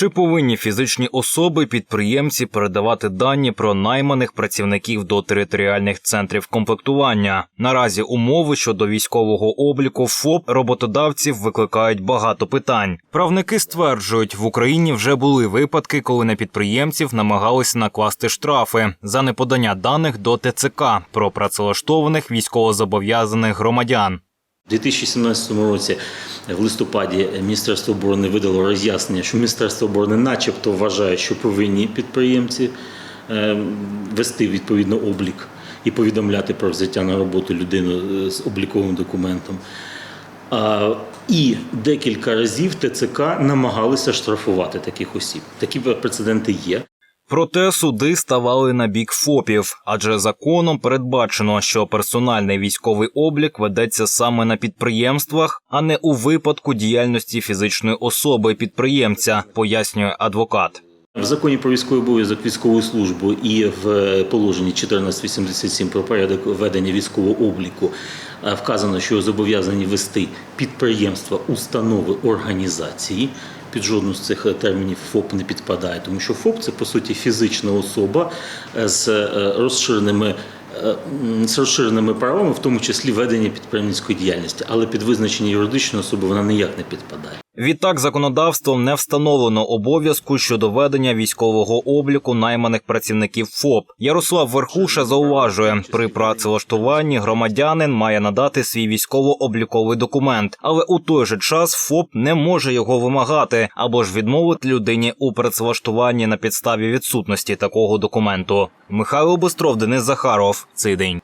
Чи повинні фізичні особи підприємці передавати дані про найманих працівників до територіальних центрів комплектування? Наразі умови щодо військового обліку ФОП роботодавців викликають багато питань. Правники стверджують, в Україні вже були випадки, коли на підприємців намагалися накласти штрафи за неподання даних до ТЦК про працевлаштованих військовозобов'язаних громадян. У 2017 році в листопаді Міністерство оборони видало роз'яснення, що Міністерство оборони начебто вважає, що повинні підприємці е, вести відповідно облік і повідомляти про взяття на роботу людину е, з обліковим документом. І декілька разів ТЦК намагалися штрафувати таких осіб. Такі прецеденти є. Проте суди ставали на бік ФОПів, адже законом передбачено, що персональний військовий облік ведеться саме на підприємствах, а не у випадку діяльності фізичної особи підприємця, пояснює адвокат. В законі про військовий обов'язок військову службу і в положенні 1487 про порядок ведення військового обліку е, вказано, що зобов'язані вести підприємства, установи, організації. Під жодну з цих термінів ФОП не підпадає, тому що ФОП це по суті фізична особа е, з е, розширеними. е, З розширеними правами, в тому числі ведення підприємницької діяльності, але під визначення юридичної особи вона ніяк не підпадає. Відтак, законодавством не встановлено обов'язку щодо ведення військового обліку найманих працівників ФОП. Ярослав Верхуша зауважує, при працевлаштуванні громадянин має надати свій військово-обліковий документ, але у той же час ФОП не може його вимагати або ж відмовити людині у працевлаштуванні на підставі відсутності такого документу. Михайло Бистров, Денис Захаров. Цей день.